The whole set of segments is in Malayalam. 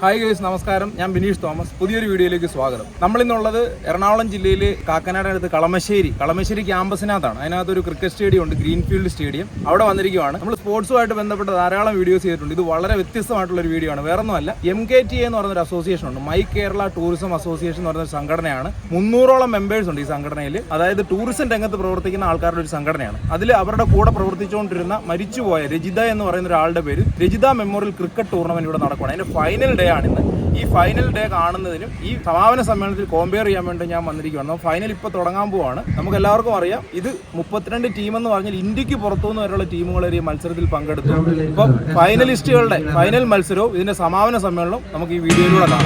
ഹായ് ഗൈസ് നമസ്കാരം. ഞാൻ ബിനീഷ് തോമസ്. പുതിയൊരു വീഡിയോയിലേക്ക് സ്വാഗതം. നമ്മൾ ഇന്നുള്ളത് എറണാകുളം ജില്ലയിൽ കാക്കനാടിനടുത്ത് കളമശ്ശേരി കളമശ്ശേരി ക്യാമ്പസിനകത്താണ്. അതിനകത്ത് ഒരു ക്രിക്കറ്റ് സ്റ്റേഡിയം ഉണ്ട് ഗ്രീൻഫീൽഡ് സ്റ്റേഡിയം അവിടെ വന്നിരിക്കുകയാണ് നമ്മൾ സ്പോർട്സുമായിട്ട് ബന്ധപ്പെട്ട ധാരാളം വീഡിയോസ് ചെയ്തിട്ടുണ്ട്. ഇത് വളരെ വ്യത്യസ്തമായിട്ടുള്ള ഒരു വീഡിയോ ആണ്. വേറൊന്നുമല്ല എം കെ ടി എന്ന് ഒരു അസോസിയേഷൻ ഉണ്ട്. മൈ കേരള ടൂറിസം അസോസിയേഷൻ എന്ന് പറയുന്ന സംഘടനയാണ്. മുന്നൂറോളം മെമ്പേഴ്സ് ഉണ്ട് ഈ സംഘടനയിൽ അതായത് ടൂറിസം രംഗത്ത് പ്രവർത്തിക്കുന്ന ആൾക്കാരുടെ ഒരു സംഘടനയാണ്. അതിൽ അവരുടെ കൂടെ പ്രവർത്തിച്ചുകൊണ്ടിരുന്ന മരിച്ചുപോയ രജിത എന്ന് പറയുന്ന ഒരാളുടെ പേര് രജിത മെമ്മോറിയൽ ക്രിക്കറ്റ് ടൂർണമെന്റ് ഇവിടെ നടക്കുകയാണ് അതിന്റെ ഫൈനൽ ആണ് ആണിന്ന് ഈ ഫൈനൽ ഡേ കാണുന്നതിനും ഈ സമാപന സമ്മേളനത്തിൽ കോമ്പയർ ചെയ്യാൻ വേണ്ടി ഞാൻ വന്നിരിക്കുകയാണ്. ഫൈനൽ ഇപ്പോൾ തുടങ്ങാൻ പോവാണ്. നമുക്ക് എല്ലാവർക്കും അറിയാം ഇത് മുപ്പത്തിരണ്ട് ടീം എന്ന് പറഞ്ഞാൽ ഇന്ത്യയ്ക്ക് പുറത്തുനിന്ന് വരെയുള്ള ടീമുകൾ ഈ മത്സരത്തിൽ പങ്കെടുത്തു. ഇപ്പം ഫൈനലിസ്റ്റുകളുടെ ഫൈനൽ മത്സരവും ഇതിന്റെ സമാപന സമ്മേളനവും നമുക്ക് ഈ വീഡിയോയിലൂടെ കാണാം.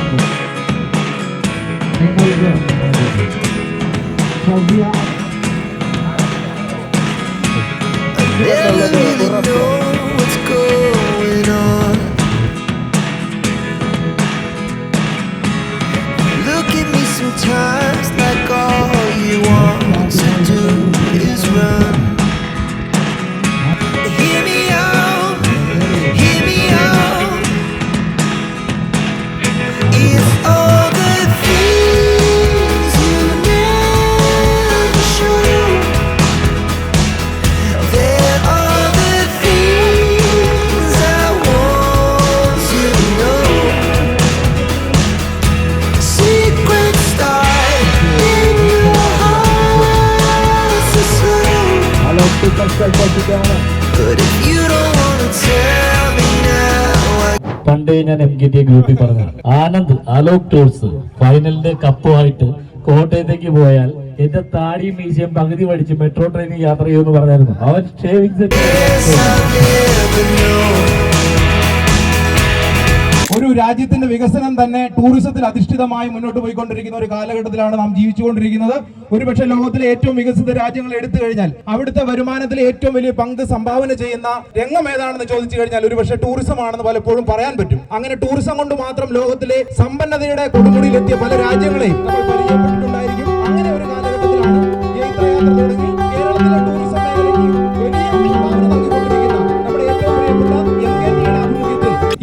Never പണ്ട് ഞാൻ എം കെ ടി ഗ്രൂപ്പിൽ പറഞ്ഞതാണ്. ആനന്ദ് അലോക് ടൂർസ് ഫൈനലിന്റെ കപ്പുമായിട്ട് കോട്ടയത്തേക്ക് പോയാൽ എന്റെ താടി മീശയും പകുതി പഠിച്ച് മെട്രോ ട്രെയിനിൽ യാത്ര ചെയ്യുമെന്ന് പറഞ്ഞായിരുന്നു. അവൻ ഷേവിങ്സ് ഒരു രാജ്യത്തിന്റെ വികസനം തന്നെ ടൂറിസത്തിൽ അധിഷ്ഠിതമായി മുന്നോട്ട് പോയിക്കൊണ്ടിരിക്കുന്ന ഒരു കാലഘട്ടത്തിലാണ് നാം ജീവിച്ചുകൊണ്ടിരിക്കുന്നത്. ഒരുപക്ഷെ ലോകത്തിലെ ഏറ്റവും വികസിത രാജ്യങ്ങൾ എടുത്തു കഴിഞ്ഞാൽ അവിടുത്തെ വരുമാനത്തിൽ ഏറ്റവും വലിയ പങ്ക് സംഭാവന ചെയ്യുന്ന രംഗം ഏതാണെന്ന് ചോദിച്ചു കഴിഞ്ഞാൽ ഒരുപക്ഷെ ടൂറിസം ആണെന്ന് പലപ്പോഴും പറയാൻ പറ്റും. അങ്ങനെ ടൂറിസം കൊണ്ട് മാത്രം ലോകത്തിലെ സമ്പന്നതയുടെ കൊടുമുടിയിലെത്തിയ പല രാജ്യങ്ങളെയും നമ്മൾ അങ്ങനെ ഒരു കാലഘട്ടത്തിലാണ് യാത്ര തുടങ്ങി. കേരളത്തിലെ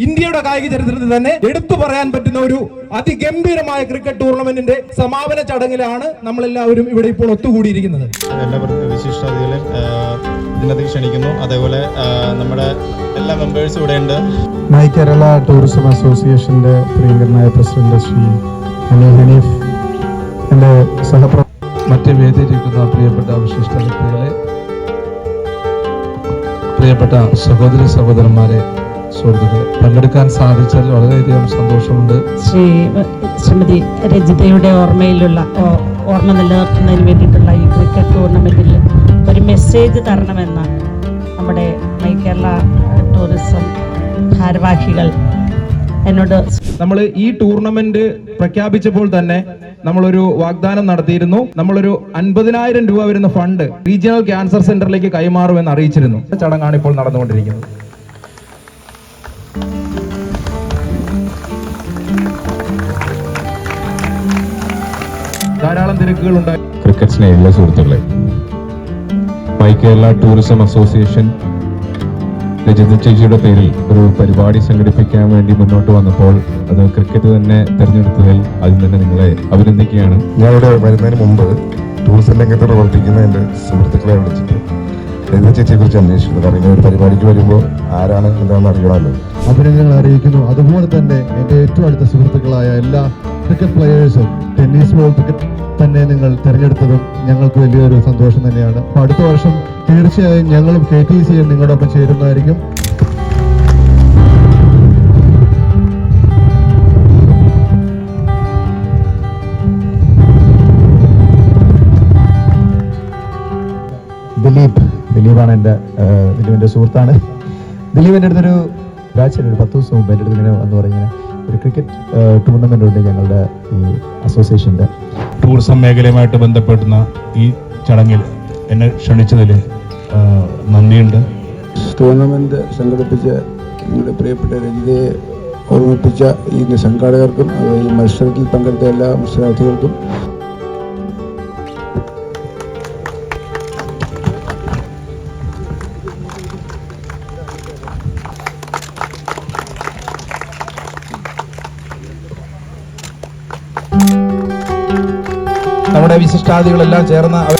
ഇന്ത്യയുടെ കായിക ചരിത്രത്തിൽ തന്നെ എടുത്തു പറയാൻ പറ്റുന്ന ഒരു അതിഗംഭീരമായ ക്രിക്കറ്റ് ടൂർണമെന്റിന്റെ സമാപന ചടങ്ങിലാണ് നമ്മളെല്ലാവരും ഇവിടെ ഇപ്പോൾ ഒത്തുകൂടിയിരിക്കുന്നത്. എല്ലാവർക്കും വിശിഷ്ടാതിഥികളെ ഇതിനകത്ത് ക്ഷണിക്കുന്നു. അതേപോലെ നമ്മുടെ എല്ലാ മെമ്പേഴ്സും ഇവിടെ ഉണ്ട്. മൈ കേരള ടൂറിസം അസോസിയേഷന്റെ പ്രിയങ്കരനായ പ്രസിഡന്റ് ശ്രീ ഹനീഫ് എന്റെ സഹപ്ര മറ്റ് വേദിയിരിക്കുന്ന പ്രിയപ്പെട്ട വിശിഷ്ട വ്യക്തികളെ പ്രിയപ്പെട്ട സഹോദരി സഹോദരന്മാരെ സുഹൃത്തുക്കളെ പങ്കെടുക്കാൻ സാധിച്ചതിൽ വളരെയധികം സന്തോഷമുണ്ട്. ശ്രീ ശ്രീമതി രജിതയുടെ ഓർമ്മയിലുള്ള ഓർമ്മ നിലനിർത്തുന്നതിന് വേണ്ടിയിട്ടുള്ള ഈ ക്രിക്കറ്റ് ടൂർണമെന്റിൽ ഒരു മെസ്സേജ് തരണമെന്ന് നമ്മുടെ മൈ കേരള ടൂറിസം ഭാരവാഹികൾ എന്നോട് നമ്മൾ ഈ ടൂർണമെന്റ് പ്രഖ്യാപിച്ചപ്പോൾ തന്നെ നമ്മളൊരു വാഗ്ദാനം നടത്തിയിരുന്നു. നമ്മളൊരു അൻപതിനായിരം രൂപ വരുന്ന ഫണ്ട് റീജിയണൽ ക്യാൻസർ സെന്ററിലേക്ക് കൈമാറുമെന്ന് അറിയിച്ചിരുന്നു. ചടങ്ങാണ് ഇപ്പോൾ നടന്നുകൊണ്ടിരിക്കുന്നത്. ധാരാളം തിരക്കുകൾ ഉണ്ടായി ക്രിക്കറ്റ് സ്നേഹിയുള്ള സുഹൃത്തുക്കളെ my Kerala tourism association Rajitha ചേച്ചിയുടെ പേരിൽ ഒരു പരിപാടി സംഘടിപ്പിക്കാൻ വേണ്ടി മുന്നോട്ട് വന്നപ്പോൾ അത് ക്രിക്കറ്റ് തന്നെ തിരഞ്ഞെടുത്തതിൽ അതിൽ തന്നെ നിങ്ങളെ അഭിനന്ദിക്കുകയാണ്. ഞാനിവിടെ വരുന്നതിന് മുമ്പ് ടൂറിസം രംഗത്ത് പ്രവർത്തിക്കുന്ന എന്റെ സുഹൃത്തുക്കളെ വിളിച്ചിട്ട് ലളിത ചേച്ചിയെ കുറിച്ച് അന്വേഷിക്കുന്നു. കാരണം ഇങ്ങനെ ഒരു പരിപാടിക്ക് വരുമ്പോൾ ആരാണ് എന്താണെന്ന് അറിയണമല്ലോ. അഭിനന്ദനങ്ങൾ അറിയിക്കുന്നു. അതുപോലെ തന്നെ എന്റെ ഏറ്റവും അടുത്ത സുഹൃത്തുക്കളായ എല്ലാ ക്രിക്കറ്റ് പ്ലെയേഴ്സും ടെന്നീസ് ബോൾ ക്രിക്കറ്റ് തന്നെ നിങ്ങൾ തിരഞ്ഞെടുത്തതും ഞങ്ങൾക്ക് വലിയൊരു സന്തോഷം തന്നെയാണ്. അപ്പോൾ അടുത്ത വർഷം തീർച്ചയായും ഞങ്ങളും കെ ടി സി നിങ്ങളോടൊപ്പം ചേരുന്നതായിരിക്കും. ദിലീപ് ദിലീപാണ് എന്റെ ദിലീപിന്റെ സുഹൃത്താണ്. ദിലീപ് എന്റെ അടുത്തൊരു ഒരാഴ്ച ഒരു പത്ത് ദിവസം മുമ്പ് എന്റെ അടുത്ത് ഇങ്ങനെ എന്ന് പറഞ്ഞിങ്ങനെ ഒരു ക്രിക്കറ്റ് ടൂർണമെന്റ് ഉണ്ട് ഞങ്ങളുടെ ഈ അസോസിയേഷന്റെ ടൂറിസം മേഖലയുമായിട്ട് ബന്ധപ്പെടുന്ന ഈ ചടങ്ങിൽ എന്നെ ക്ഷണിച്ചതിൽ നന്ദിയുണ്ട്. ടൂർണമെന്റ് സംഘടിപ്പിച്ച നിങ്ങളുടെ പ്രിയപ്പെട്ട രഞ്ജിതയെ ഓർമ്മിപ്പിച്ച ഈ സംഘാടകർക്കും ഈ മത്സരത്തിൽ പങ്കെടുത്ത എല്ലാ മത്സരാർത്ഥികൾക്കും വിശിഷ്ടാദികളെല്ലാം ചേർന്ന് അവർ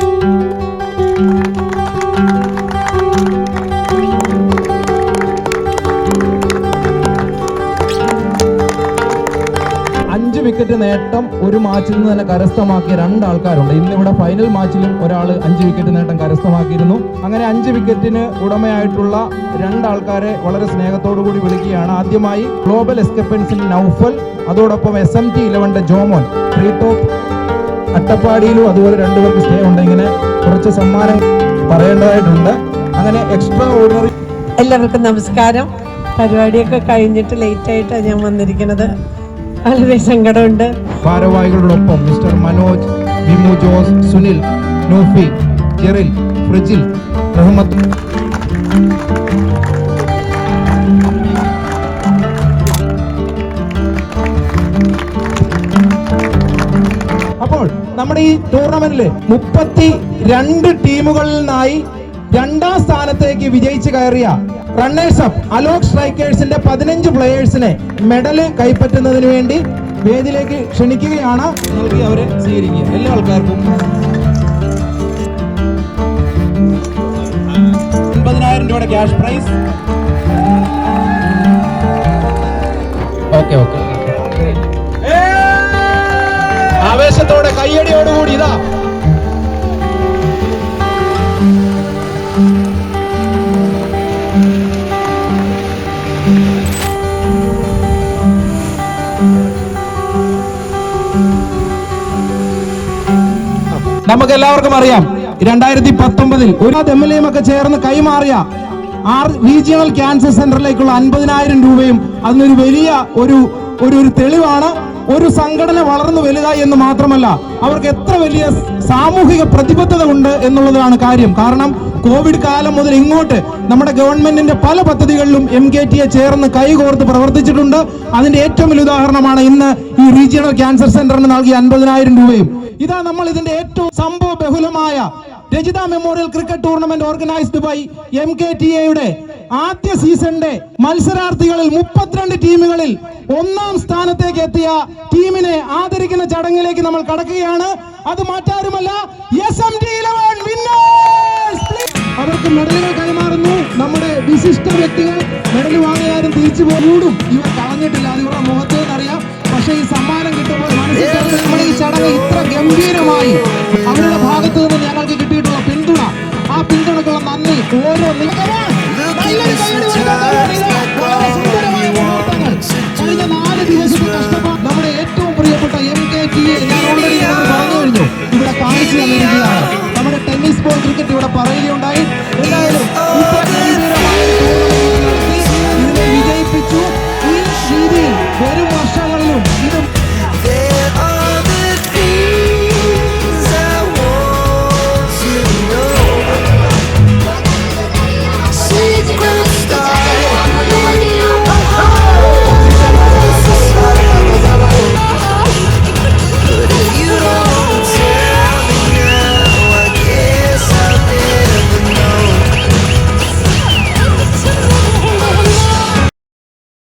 അഞ്ച് വിക്കറ്റ് നേട്ടം ഒരു മാച്ചിൽ നിന്ന് തന്നെ കരസ്ഥമാക്കിയ രണ്ടാൾക്കാരുണ്ട്. ഇന്ന് ഇവിടെ ഫൈനൽ മാച്ചിലും ഒരാൾ അഞ്ച് വിക്കറ്റ് നേട്ടം കരസ്ഥമാക്കിയിരുന്നു. അങ്ങനെ അഞ്ച് വിക്കറ്റിന് ഉടമയായിട്ടുള്ള രണ്ടാൾക്കാരെ വളരെ സ്നേഹത്തോടു കൂടി വിളിക്കുകയാണ്. ആദ്യമായി ഗ്ലോബൽ എസ്കപ്പൻസിൽ നൌഫൽ അതോടൊപ്പം എസ് എം ടി ഇലവന്റെ ജോമോൻ ഫ്രീ ടോപ്പ് അട്ടപ്പാടിയിലും അതുപോലെ രണ്ടുപേർക്ക് സ്റ്റേ ഉണ്ട് ഇങ്ങനെ കുറച്ച് സമ്മാനം പറയേണ്ടതായിട്ടുണ്ട്. അങ്ങനെ എക്സ്ട്രാ ഓർഡിനറി എല്ലാവർക്കും നമസ്കാരം. പരിപാടിയൊക്കെ കഴിഞ്ഞിട്ട് ലേറ്റ് ആയിട്ടാണ് ഞാൻ വന്നിരിക്കുന്നത്. വളരെ സങ്കടമുണ്ട്. ഭാരവാഹികളോടൊപ്പം മിസ്റ്റർ മനോജ് വിമു ജോസ് സുനിൽ നോഫി ജെറിൽ ഫ്രിജിൽ റഹ്മത്ത് നമ്മുടെ ഈ ടൂർണമെന്റിൽ മുപ്പത്തി രണ്ട് ടീമുകളിൽ നിന്നായി രണ്ടാം സ്ഥാനത്തേക്ക് വിജയിച്ച് കയറിയ റണ്ണേഴ്സ് അപ്പ് അലോക് സ്ട്രൈക്കേഴ്സിന്റെ പതിനഞ്ച് പ്ലേയേഴ്സിനെ മെഡൽ കൈപ്പറ്റുന്നതിന് വേണ്ടി വേദിയിലേക്ക് ക്ഷണിക്കുകയാണ് നൽകി അവരെ സ്വീകരിക്കുക. എല്ലാ ആൾക്കാർക്കും. ഒൻപതിനായിരം രൂപയുടെ ക്യാഷ് പ്രൈസ് ഓക്കെ ഓക്കെ കയ്യടിയോടുകൂടി ഇതാ. നമുക്ക് എല്ലാവർക്കും അറിയാം രണ്ടായിരത്തി പത്തൊമ്പതിൽ ഒരു എം എൽ എയും ഒക്കെ ചേർന്ന് കൈമാറിയ ആർ റീജിയണൽ ക്യാൻസർ സെന്ററിലേക്കുള്ള അൻപതിനായിരം രൂപയും അതിനൊരു വലിയ ഒരു ഒരു ഒരു തെളിവാണ്. ഒരു സംഘടന വളർന്നു വലുതായി എന്ന് മാത്രമല്ല അവർക്ക് എത്ര വലിയ സാമൂഹിക പ്രതിബദ്ധത ഉണ്ട് എന്നുള്ളതാണ് കാര്യം. കാരണം കോവിഡ് കാലം മുതൽ ഇങ്ങോട്ട് നമ്മുടെ ഗവൺമെന്റിന്റെ പല പദ്ധതികളിലും എം കെ ടിയെ ചേർന്ന് കൈകോർത്ത് പ്രവർത്തിച്ചിട്ടുണ്ട്. അതിന്റെ ഏറ്റവും വലിയ ഉദാഹരണമാണ് ഇന്ന് ഈ റീജിയണൽ ക്യാൻസർ സെന്ററിന് നൽകിയ അൻപതിനായിരം രൂപയും. ഇതാ നമ്മൾ ഇതിന്റെ ഏറ്റവും സംഭവ ബഹുലമായ Rajitha memorial cricket tournament organised by M K T എയുടെ ആദ്യ സീസണിന്റെ മത്സരാർത്ഥികളിൽ മുപ്പത്തിരണ്ട് ടീമുകളിൽ ഒന്നാം സ്ഥാനത്തേക്ക് എത്തിയ ടീമിനെ ആദരിക്കുന്ന ചടങ്ങിലേക്ക് നമ്മൾ കടക്കുകയാണ്. അത് മാറ്റാരുമല്ല. എസ് എം ടി അവർക്ക് മെഡലുകൾ കൈമാറുന്നു. നമ്മുടെ വിശിഷ്ട വ്യക്തികൾ മെഡൽ വാങ്ങിയാലും തിരിച്ചു പോകൂടും ഇവർ കളഞ്ഞിട്ടില്ല. അത് ഇവരുടെ മുഖത്ത് നിന്നറിയാം പക്ഷേ ഈ സമ്മാനം കിട്ടുമ്പോൾ നമ്മൾ ഈ ചടങ്ങ് ഇത്ര ഗംഭീരമായി അവരുടെ ഭാഗത്തു നിന്ന് ഞങ്ങൾക്ക് കിട്ടിയിട്ടുള്ള പിന്തുണ. ആ പിന്തുണക്കുള്ള നന്ദി. ഓരോ നിമിഷവും